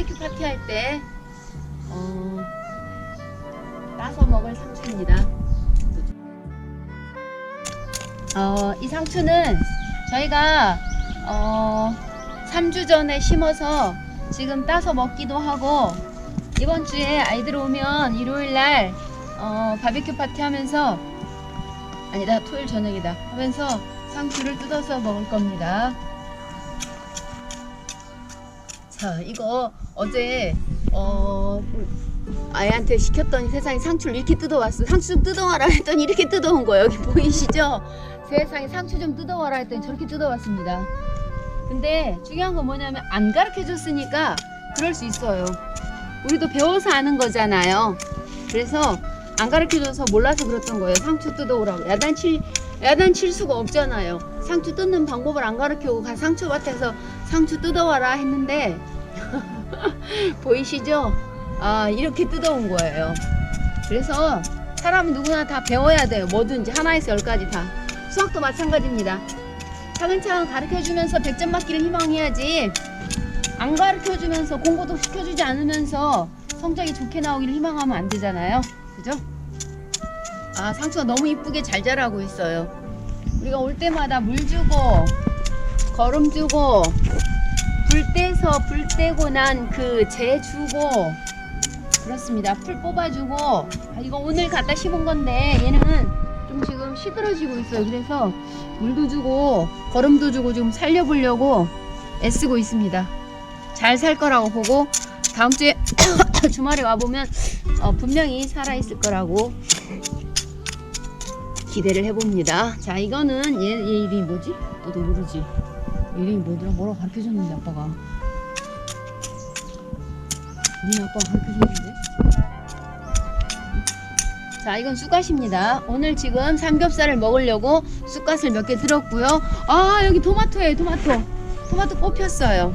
바베큐 파티 할 때, 어, 따서 먹을 상추입니다. 어, 이 상추는 저희가 어, 3주 전에 심어서 지금 따서 먹기도 하고 이번 주에 아이들 오면 일요일 날 어, 바베큐 파티 하면서 아니다 토요일 저녁이다 하면서 상추를 뜯어서 먹을 겁니다. 자 이거 어제 어, 아이한테 시켰더니 세상에 상추를 이렇게 뜯어왔어. 상추 좀 뜯어와라 했더니 이렇게 뜯어온 거예요. 여기 보이시죠? 세상에 상추 좀 뜯어와라 했더니 저렇게 뜯어왔습니다. 근데 중요한 건 뭐냐면 안 가르쳐 줬으니까 그럴 수 있어요. 우리도 배워서 아는 거잖아요. 그래서 안 가르쳐 줘서 몰라서 그랬던 거예요. 상추 뜯어오라고. 야단칠, 야단 칠 수가 없잖아요. 상추 뜯는 방법을 안 가르쳐고 가 상추밭에서 상추 뜯어와라 했는데 보이시죠? 아, 이렇게 뜯어온 거예요. 그래서 사람은 누구나 다 배워야 돼요. 뭐든지 하나에서 열까지 다. 수학도 마찬가지입니다. 차근차근 가르쳐주면서 100점 맞기를 희망해야지 안 가르쳐주면서 공부도 시켜주지 않으면서 성적이 좋게 나오기를 희망하면 안 되잖아요. 그죠? 아, 상추가 너무 이쁘게 잘 자라고 있어요. 우리가 올 때마다 물 주고 거름 주고 불 떼서 불 떼고 난 그 재 주고 그렇습니다. 풀 뽑아주고 아, 이거 오늘 갖다 심은 건데 얘는 좀 지금 시들어지고 있어요. 그래서 물도 주고 거름도 주고 좀 살려보려고 애쓰고 있습니다. 잘 살 거라고 보고 다음 주에 주말에 와 보면 어, 분명히 살아 있을 거라고 기대를 해봅니다. 자 이거는 얘, 얘 이름이 뭐지? 너도 모르지? 이름이 뭐더라? 뭐라고 가르쳐 줬는데 아빠가 우리 아빠가 가르쳐 줬는데 자 이건 쑥갓입니다 오늘 지금 삼겹살을 먹으려고 쑥갓을 몇 개 들었고요 아 여기 토마토예요 토마토 토마토 꽃 폈어요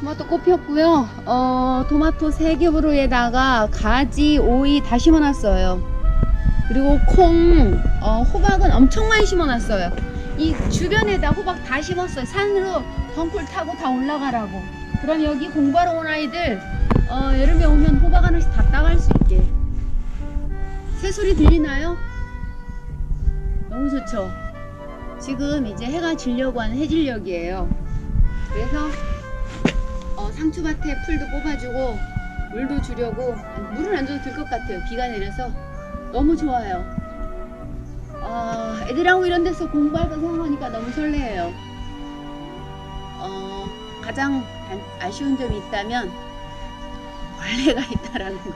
토마토 꽃 폈고요 어 토마토 세 겹으로에다가 가지 오이 다 심어놨어요 그리고 콩 어, 호박은 엄청 많이 심어놨어요 이 주변에다 호박 다 심었어요 산으로 덩굴 타고 다 올라가라고 그럼 여기 공부하러 온 아이들 어, 여름에 오면 호박 하나씩 다 따갈 수 있게 새소리 들리나요? 너무 좋죠? 지금 이제 해가 지려고 하는 해질녘이에요. 그래서 어, 상추밭에 풀도 뽑아주고 물도 주려고 물을 안 줘도 될 것 같아요. 비가 내려서 너무 좋아요. 어, 애들하고 이런 데서 공부할 거 생각하니까 너무 설레요. 어, 가장 단- 아쉬운 점이 있다면 벌레가 있다라는 거.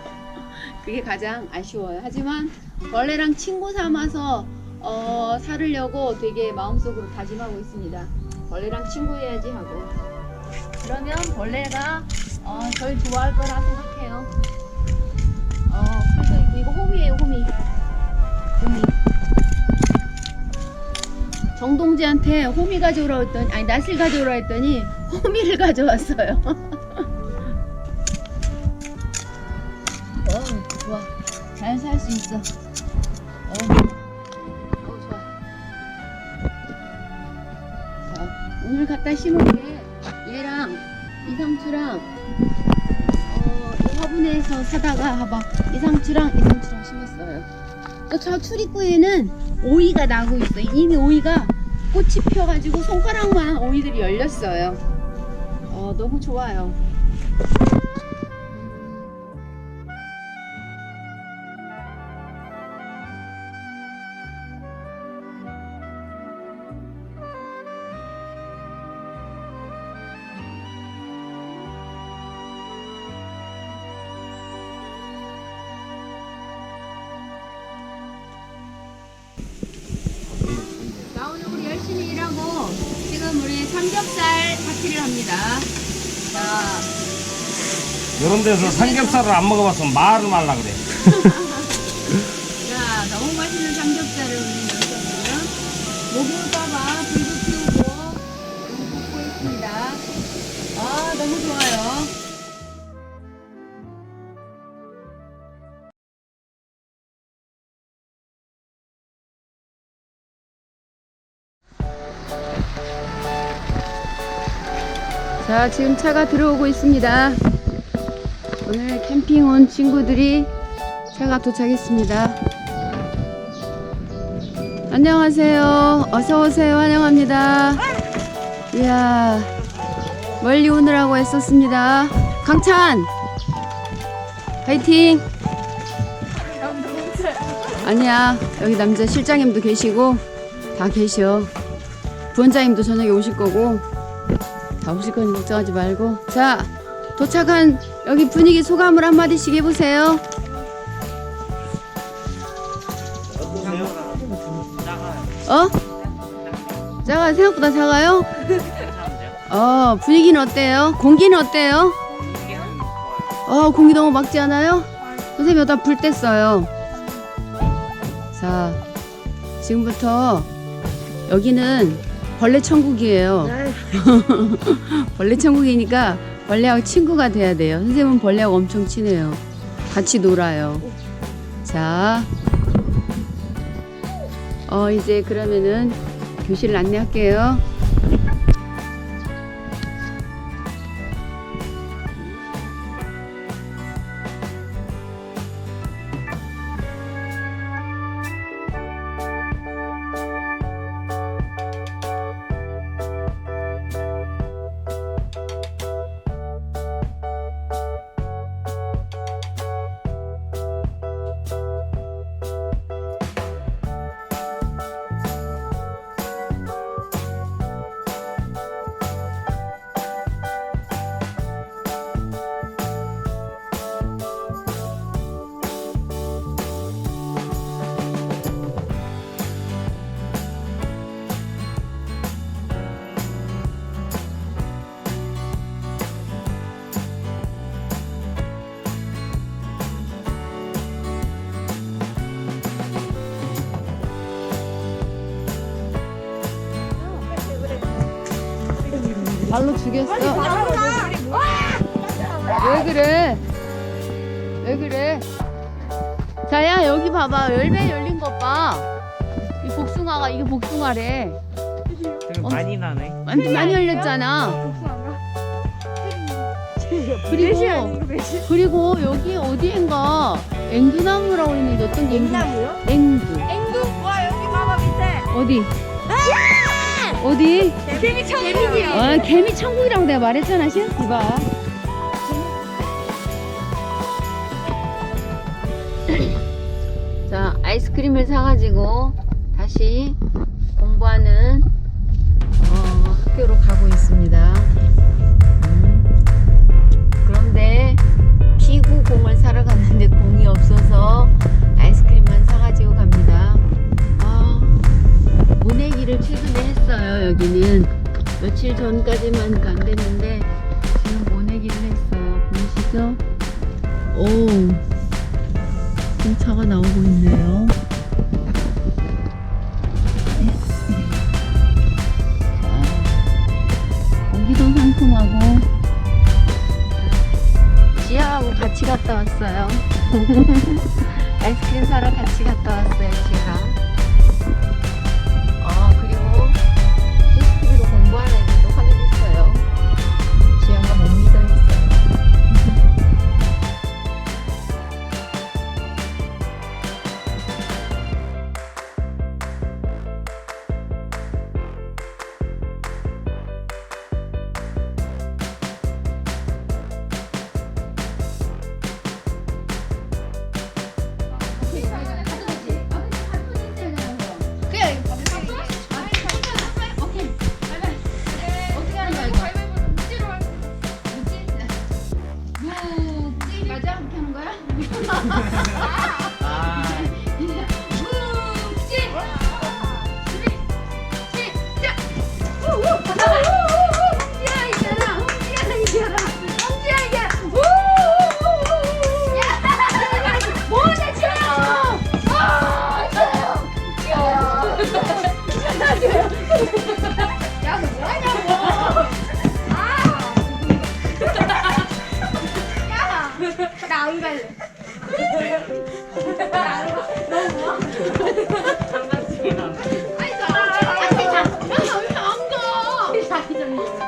그게 가장 아쉬워요. 하지만 벌레랑 친구 삼아서 어, 살으려고 되게 마음속으로 다짐하고 있습니다. 벌레랑 친구해야지 하고. 그러면 벌레가 어, 절 좋아할 거라 생각해요. 정동지한테 호미 가져오라 했더니 아니 낫을 가져오라 했더니 호미를 가져왔어요. 어, 좋아. 잘 살 수 있어. 어, 어, 좋아. 자, 오늘 갖다 심은 게 얘랑 이 상추랑 어, 이 화분에서 사다가 봐봐. 이 상추랑 이 상추랑 심었어요. 또저 출입구에는 오이가 나고 있어. 이미 오이가 꽃이 펴가지고 손가락만 오이들이 열렸어요. 어, 너무 좋아요. 열심히 일하고 지금 우리 삼겹살 파티를 합니다. 자, 이런 데서 삼겹살을 안 먹어봤으면 말을 말라 그래. 자 너무 맛있는 삼겹살을 우리 여기서는 목욕까봐 불도 피우고 불 꽂고 있습니다. 아 너무 좋아요. 자, 지금 차가 들어오고 있습니다. 오늘 캠핑 온 친구들이 차가 도착했습니다. 안녕하세요. 어서 오세요. 환영합니다. 이야, 멀리 오느라고 애썼습니다. 강찬! 파이팅! 아니야, 여기 남자 실장님도 계시고, 다 계셔. 부원장님도 저녁에 오실 거고, 다 오실 거니 걱정하지 말고. 자, 도착한 여기 분위기 소감을 한마디씩 해보세요. 어? 작아 생각보다 작아요? 어 분위기는 어때요? 공기는 어때요? 어 공기 너무 막지 않아요? 선생님 여기다 불 뗐어요. 자 지금부터 여기는 벌레 천국이에요. 벌레 천국이니까 벌레하고 친구가 돼야 돼요. 선생님은 벌레하고 엄청 친해요. 같이 놀아요. 자, 어 이제 그러면은 교실을 안내할게요. 발로 죽였어. 왜 그래? 왜 그래? 자야 여기 봐봐 열매 열린 것 봐. 이 복숭아가 이게 복숭아래. 어? 많이 나네. 완전 많이 열렸잖아. 그리고 그리고 여기 어디인가 앵두나무라고 있는데 어떤 게 앵두? 앵두. 앵두 와 여기 봐봐 밑에 어디? 어디? 개미 천국이야 아 개미 천국이라고 내가 말했잖아 시 이봐. 자 아이스크림을 사가지고 다시 공부하는 어, 학교로 가고 있습니다. 전까지만 안 됐는데 지금 모내기를 했어요. 보이시죠? 오, 지금 차가 나오고 있네요. 자, 공기도 상큼하고 지아하고 같이 갔다 왔어요. 아이스크림 사러 같이 갔다 왔어요, 지아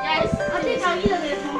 Guys, I think I need a bit